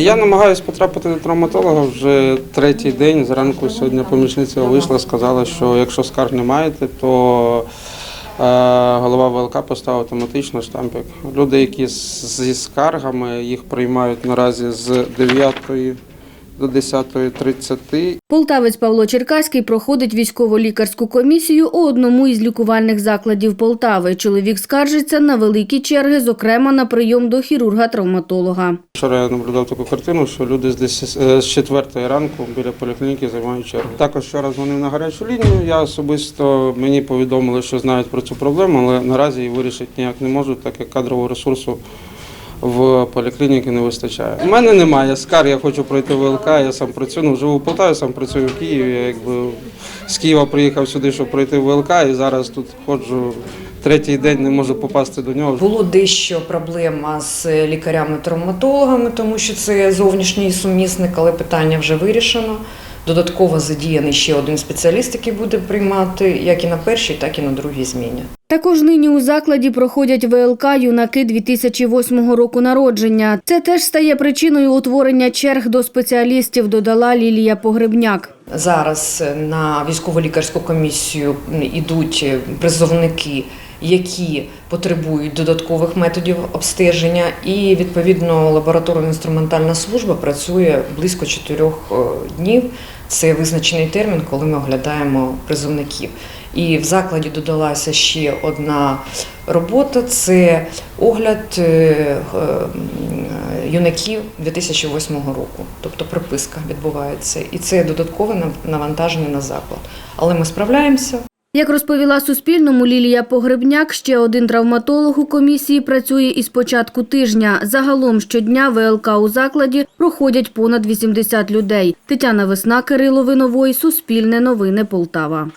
Я намагаюся потрапити до травматолога вже третій день. Зранку сьогодні помічниця вийшла, сказала, що якщо скарг не маєте, то е, голова ВЛК поставить автоматично штампик. Люди, які зі скаргами, їх приймають наразі з 9 до 10.30. Полтавець Павло Черкаський проходить військово-лікарську комісію у одному із лікувальних закладів Полтави. Чоловік скаржиться на великі черги, зокрема на прийом до хірурга-травматолога. Вчора я наблюдав таку картину, що люди з 10 е, 4 ранку біля поліклініки займають чергу. Також вчора дзвонив на гарячу лінію. Я особисто мені повідомили, що знають про цю проблему, але наразі її вирішити ніяк не можуть, так як кадрового ресурсу в поліклініці не вистачає. У мене немає скар, я хочу пройти ВЛК, я сам працюю, ну, живу в Полтаві, сам працюю в Києві. Я якби з Києва приїхав сюди, щоб пройти ВЛК, і зараз тут ходжу третій день, не можу попасти до нього. Було дещо проблема з лікарями-травматологами, тому що це зовнішній сумісник, але питання вже вирішено. Додатково задіяний ще один спеціаліст, який буде приймати як і на першій, так і на другій зміні. Також нині у закладі проходять ВЛК юнаки 2008 року народження. Це теж стає причиною утворення черг до спеціалістів, додала Лілія Погребняк. Зараз на військово-лікарську комісію йдуть призовники, які потребують додаткових методів обстеження, і відповідно лабораторно-інструментальна служба працює близько чотирьох е, днів. Це визначений термін, коли ми оглядаємо призовників. І в закладі додалася ще одна робота: це огляд е, е, юнаків 2008 року, тобто приписка відбувається, і це додаткове навантаження на заклад. Але ми справляємося. Як розповіла Суспільному Лілія Погребняк, ще один травматолог у комісії працює із початку тижня. Загалом щодня ВЛК у закладі проходять понад 80 людей. Тетяна Весна, Кирило Виновой, Суспільне новини Полтава.